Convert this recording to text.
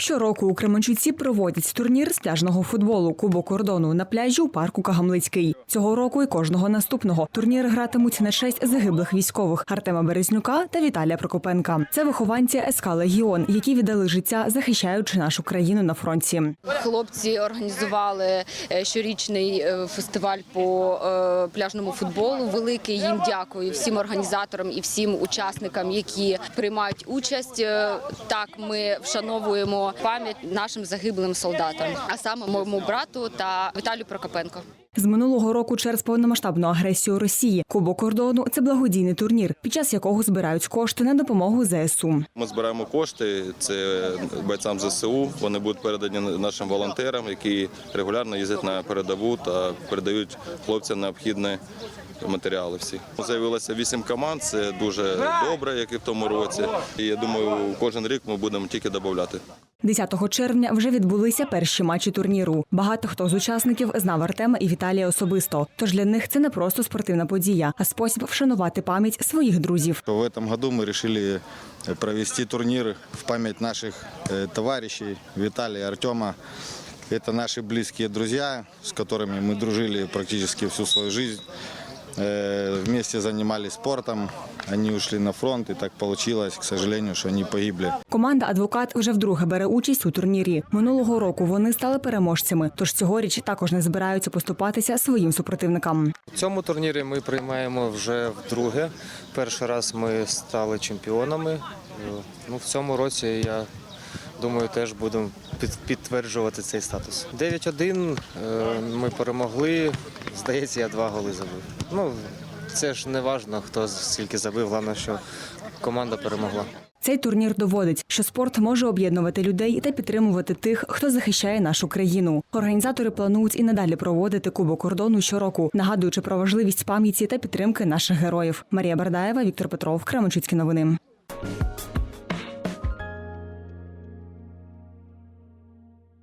Щороку у Кременчуці проводять турнір з пляжного футболу Кубок кордону на пляжі у парку Кагамлицький. Цього року і кожного наступного турніри гратимуть на честь загиблих військових Артема Березнюка та Віталія Прокопенка. Це вихованці СК Легіон, які віддали життя, захищаючи нашу країну на фронті. Хлопці організували е, щорічний е, фестиваль по е, пляжному футболу. Велике їм дякую всім організаторам і всім учасникам, які приймають участь. Так, ми вшановуємо пам'ять нашим загиблим солдатам, а саме моєму брату та Віталію Прокопенко. З минулого року через повномасштабну агресію Росії Кубок кордону це благодійний турнір, під час якого збирають кошти на допомогу ЗСУ. Ми збираємо кошти. Це бойцям ЗСУ. Вони будуть передані нашим волонтерам, які регулярно їздять на передову та передають хлопцям необхідні матеріали. Всі заявилося вісім команд. Це дуже добре, як і в тому році. І я думаю, кожен рік ми будемо тільки додати. 10 червня вже відбулися перші матчі турніру. Багато хто з учасників знав Артема і Віталія особисто. Тож для них це не просто спортивна подія, а спосіб вшанувати пам'ять своїх друзів. В этом году мы решили э, провести турнир в память наших э, товарищей Виталия и Артема. Это наши близкие друзья, с которыми мы дружили практически всю свою жизнь. Э, Вместе занимались спортом. Они ушли на фронт, и так получилось, к сожалению, что они погибли. Команда Адвокат вже вдруге бере участь у турнірі. Минулого року вони стали переможцями, тож цьогоріч також не збираються поступатися своїм супротивникам. У цьому турнірі ми приймаємо вже вдруге. Перший раз ми стали чемпіонами. Е, Ну, в цьому році я думаю, теж будемо під- підтверджувати цей статус. 9-1 е, ми перемогли. Здається, я два голи забив. Ну, це ж не важливо, хто скільки забив, головне, що команда перемогла. Цей турнір доводить, що спорт може об'єднувати людей та підтримувати тих, хто захищає нашу країну. Організатори планують і надалі проводити кубок кордону щороку, нагадуючи про важливість пам'яті та підтримки наших героїв. Марія Бардаєва, Віктор Петров, Кременчуцькі новини.